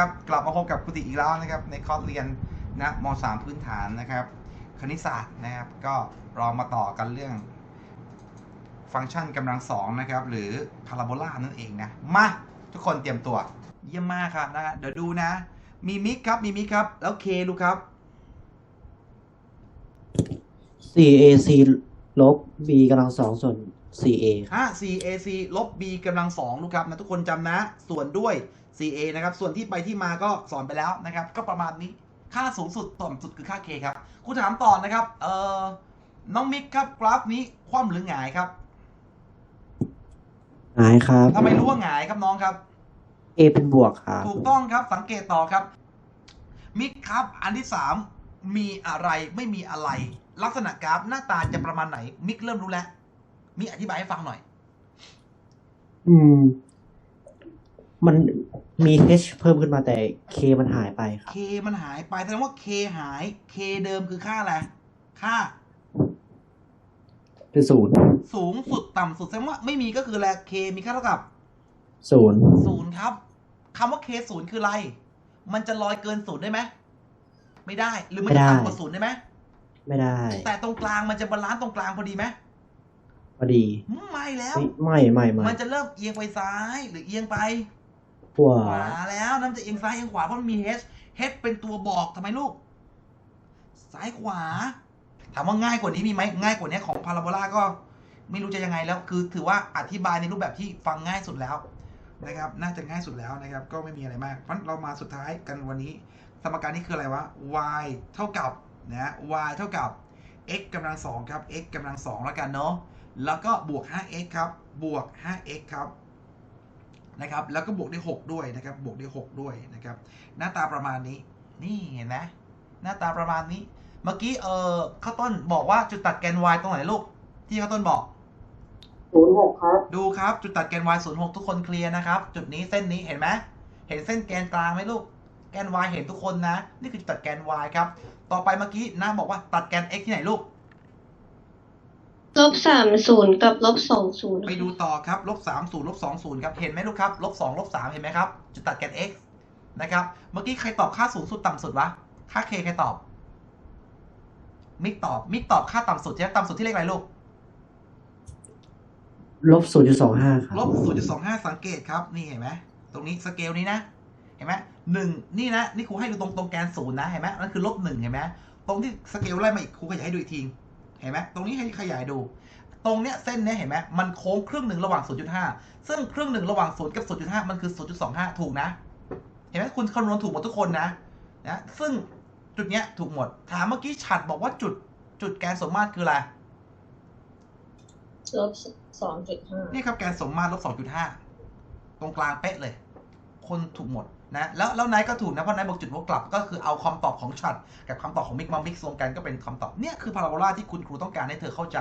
ครับกลับมาพบกับครูติอีกแล้วนะครับในคอร์สเรียนนะม .3 พื้นฐานนะครับ คณิตศาสตร์นะครับ ก็เรามาต่อกันเรื่อง ฟังก์ชันกำลังสองนะครับ หรือพาราโบลานั่นเองนะ มาทุกคนเตรียมตัว เยี่ยมมากครับนะเดี๋ยวดูนะ มีมิกครับมีมิกครับ แล้วเคดูครับ 4ac ลบ b กำลังสองส่วน 4a ครับอะ 4ac ลบ b กำลังสองดูครับนะทุกคนจำนะ ส่วนด้วย 4a นะครับ ส่วนที่ไปที่มาก็สอนไปแล้วนะครับ ก็ประมาณนี้ค่าสูงสุดต่ำสุดคือค่า k ครับครูถามต่อนะครับ เอ่อ น้องมิกครับ กราฟนี้คว่ำหรือหงายครับหายครับทำไมรู้ว่าหงายครับน้องครับ a เป็นบวกครับ ถูกต้องครับสังเกตต่อครับ มิกครับ อันที่สามมีอะไรไม่มีอะไร ลักษณะกราฟหน้าตาจะประมาณไหน มิกเริ่มรู้แล้ว มิกอธิบายให้ฟังหน่อย อืม มันมี h เพิ่มขึ้นมาแต่ k มันหายไปครับ k มันหายไปแสดงว่า k หาย k เดิมคือค่าอะไร ค่าเป็นศูนย์สูงสุดต่ำสุดแสดงว่าไม่มีก็คืออะไร k มีค่าเท่ากับศูนย์ศูนย์ครับคำว่า k ศูนย์คืออะไร มันจะลอยเกินศูนย์ได้ไหมไม่ได้ หรือมันจะต่ำกว่าศูนย์ได้ไหมไม่ได้ แต่ตรงกลางมันจะบาลานซ์ตรงกลางพอดีไหมพ อดีไม่แล้วเฮ้ยไม่ไม่ไม่มันจะเริ่มเอียงไปซ้ายหรือเอียงไปขวาขวาแล้วนั่นจะเอียงซ้ายเอียงขวาเพราะมันมี h h เป็นตัวบอกทำไมลูก ซ้ายขวา ถามว่าง่ายกว่านี้มีไหมง่ายกว่านี้ของพาราโบลาก็ไม่รู้จะยังไงแล้วคือ ถือว่าอธิบายในรูปแบบที่ฟังง่ายสุดแล้วนะครับ น่าจะง่ายสุดแล้วนะครับ ก็ไม่มีอะไรมากเพราะเรามาสุดท้ายกันวันนี้ สมการนี้คืออะไรวะ y เท่ากับนะ y เท่ากับ x กำลังสองครับ x กำลังสองแล้วกันเนาะ แล้วก็บวก 5x ครับ บวก 5x ครับ นะครับ แล้วก็บวกด้วย6ด้วยนะครับ บวกด้วย6ด้วยนะครับ หน้าตาประมาณนี้ นี่เห็นไหมหน้าตาประมาณนี้ เมื่อกี้เออข้าวต้นบอกว่าจุดตัดแกน y ตรงไหนลูก ที่ข้าวต้นบอกศูนย์หกครับ ดูครับจุดตัดแกน y 0 6ทุกคนเคลียร์นะครับ จุดนี้เส้นนี้เห็นไหมเห็นเส้นแกนกลางไหมลูก แกน y เห็นทุกคนนะ นี่คือจุดตัดแกน y ครับ ต่อไปเมื่อกี้น้าบอกว่าตัดแกน x ที่ไหนลูก ลบสามศูนย์กับลบสองศูนย์ไปดูต่อครับลบสามศูนย์ลบสองศูนย์ครับเห็นไหมลูกครับลบสองลบสามเห็นไหมครับจุดตัดแกน x นะครับเมื่อกี้ใครตอบค่าสูงสุดต่ำสุดวะค่า k ใครตอบ มิกตอบมิกตอบค่าต่ำสุดใช่ไหมต่ำสุดที่เลขอะไรลูกลบศูนย์จุดสองห้าครับลบ0.25สังเกตครับนี่เห็นไหมตรงนี้สเกลนี้นะเห็นไหมหนึ่งนี่นะนี่ครูให้ดูตรงตรงแกนศูนย์นะเห็นไหมนั่นคือลบหนึ่งเห็นไหมตรงที่สเกลไล่มาอีกครูขยายให้ดูอีกที เห็นไหมตรงนี้ให้ขยายดู ตรงเนี้ยเส้นเนี้ยเห็นไหมมันโค้งครึ่งหนึ่งระหว่าง 0.5 ซึ่งครึ่งหนึ่งระหว่าง 0 กับ 0.5 มันคือ 0.25 ถูกนะ เห็นไหมคุณคำนวณถูกหมดทุกคนนะนะซึ่งจุดเนี้ยถูกหมด ถามเมื่อกี้ฉัดบอกว่าจุดจุดแกนสมมาตรคืออะไรลบสองจุดห้านี่ครับแกนสมมาตรลบสองจุดห้าตรงกลางเป๊ะเลย คนถูกหมดนะแล้วแล้วไนท์ก็ถูกนะเพราะไนท์บอกจุดวกกลับก็คือเอาคำตอบของฉัดกับคำตอบของมิกมามิกซ์รวมกันก็เป็นคำตอบเนี่ยคือพาราโบลาที่คุณครูต้องการให้เธอเข้าใจ